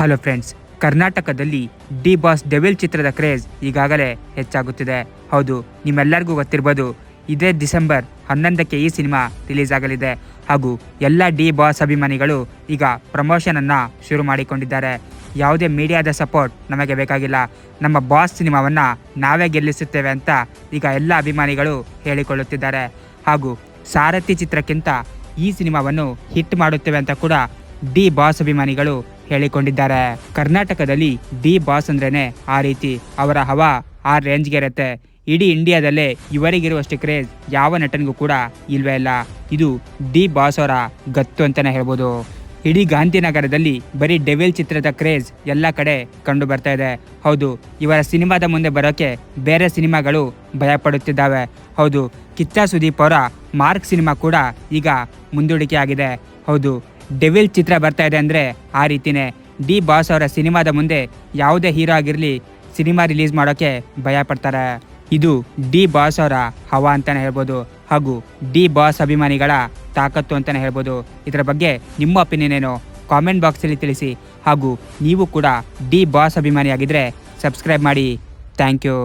Hello friends, ಕರ್ನಾಟಕದಲ್ಲಿ D boss devil ಚಿತ್ರದ craze ಈಗಾಗಲೇ ಹೆಚ್ಚಾಗುತ್ತಿದೆ. ಹೌದು, ನಿಮ್ಮೆಲ್ಲರಿಗೂ ಗೊತ್ತಿರ್ಬೋದು, ಇದೇ ಡಿಸೆಂಬರ್ ಹನ್ನೊಂದಕ್ಕೆ ಈ ಸಿನಿಮಾ ರಿಲೀಸ್ ಆಗಲಿದೆ. ಹಾಗೂ ಎಲ್ಲ ಡಿ ಬಾಸ್ ಅಭಿಮಾನಿಗಳು ಈಗ ಪ್ರಮೋಷನನ್ನು ಶುರು ಮಾಡಿಕೊಂಡಿದ್ದಾರೆ. ಯಾವುದೇ ಮೀಡಿಯಾದ ಸಪೋರ್ಟ್ ನಮಗೆ ಬೇಕಾಗಿಲ್ಲ. ನಮ್ಮ ಬಾಸ್ ಸಿನಿಮಾವನ್ನು ನಾವೇ ಗೆಲ್ಲಿಸುತ್ತೇವೆ ಅಂತ ಈಗ ಎಲ್ಲ ಅಭಿಮಾನಿಗಳು ಹೇಳಿಕೊಳ್ಳುತ್ತಿದ್ದಾರೆ. ಹಾಗೂ ಸಾರಥಿ ಚಿತ್ರಕ್ಕಿಂತ ಈ ಸಿನಿಮಾವನ್ನು ಹಿಟ್ ಮಾಡುತ್ತೇವೆ ಅಂತ ಕೂಡ ಡಿ ಬಾಸ್ ಅಭಿಮಾನಿಗಳು ಹೇಳಿಕೊಂಡಿದ್ದಾರೆ. ಕರ್ನಾಟಕದಲ್ಲಿ ಡಿ ಬಾಸ್ ಅಂದ್ರೇನೆ ಆ ರೀತಿ. ಅವರ ಹವಾ ಆ ರೇಂಜ್ಗೆ ಇರುತ್ತೆ ಇಡೀ ಇಂಡಿಯಾದಲ್ಲೇ ಇವರಿಗಿರುವಷ್ಟು ಕ್ರೇಜ್ ಯಾವ ನಟನಿಗೂ ಕೂಡ ಇಲ್ವೇ ಇಲ್ಲ. ಇದು ಡಿ ಬಾಸ್ ಅವರ ಗತ್ತು ಅಂತಾನೆ ಹೇಳ್ಬೋದು. ಇಡೀ ಗಾಂಧಿನಗರದಲ್ಲಿ ಬರೀ ಡೆವಿಲ್ ಚಿತ್ರದ ಕ್ರೇಜ್ ಎಲ್ಲ ಕಡೆ ಕಂಡು ಬರ್ತಾ ಇದೆ. ಹೌದು, ಇವರ ಸಿನಿಮಾದ ಮುಂದೆ ಬರೋಕೆ ಬೇರೆ ಸಿನಿಮಾಗಳು ಭಯಪಡುತ್ತಿದ್ದಾವೆ. ಹೌದು, ಕಿಚ್ಚ ಸುದೀಪ್ ಅವರ ಮಾರ್ಕ್ ಸಿನಿಮಾ ಕೂಡ ಈಗ ಮುಂದೂಡಿಕೆ ಆಗಿದೆ. ಹೌದು ಡೆವಿಲ್ ಚಿತ್ರ ಬರ್ತಾ ಇದೆ ಅಂದರೆ ಆ ರೀತಿನೇ. ಡಿ ಬಾಸ್ ಅವರ ಸಿನಿಮಾದ ಮುಂದೆ ಯಾವುದೇ ಹೀರೋ ಆಗಿರಲಿ ಸಿನಿಮಾ ರಿಲೀಸ್ ಮಾಡೋಕ್ಕೆ ಭಯ ಪಡ್ತಾರೆ. ಇದು ಡಿ ಬಾಸ್ ಅವರ ಹವಾ ಅಂತಲೇ ಹೇಳ್ಬೋದು. ಹಾಗೂ ಡಿ ಬಾಸ್ ಅಭಿಮಾನಿಗಳ ತಾಕತ್ತು ಅಂತಲೇ ಹೇಳ್ಬೋದು. ಇದರ ಬಗ್ಗೆ ನಿಮ್ಮ ಒಪಿನಿಯನ್ ಏನು? ಕಾಮೆಂಟ್ ಬಾಕ್ಸಲ್ಲಿ ತಿಳಿಸಿ. ಹಾಗೂ ನೀವು ಕೂಡ ಡಿ ಬಾಸ್ ಅಭಿಮಾನಿಯಾಗಿದ್ದರೆ ಸಬ್ಸ್ಕ್ರೈಬ್ ಮಾಡಿ. Thank you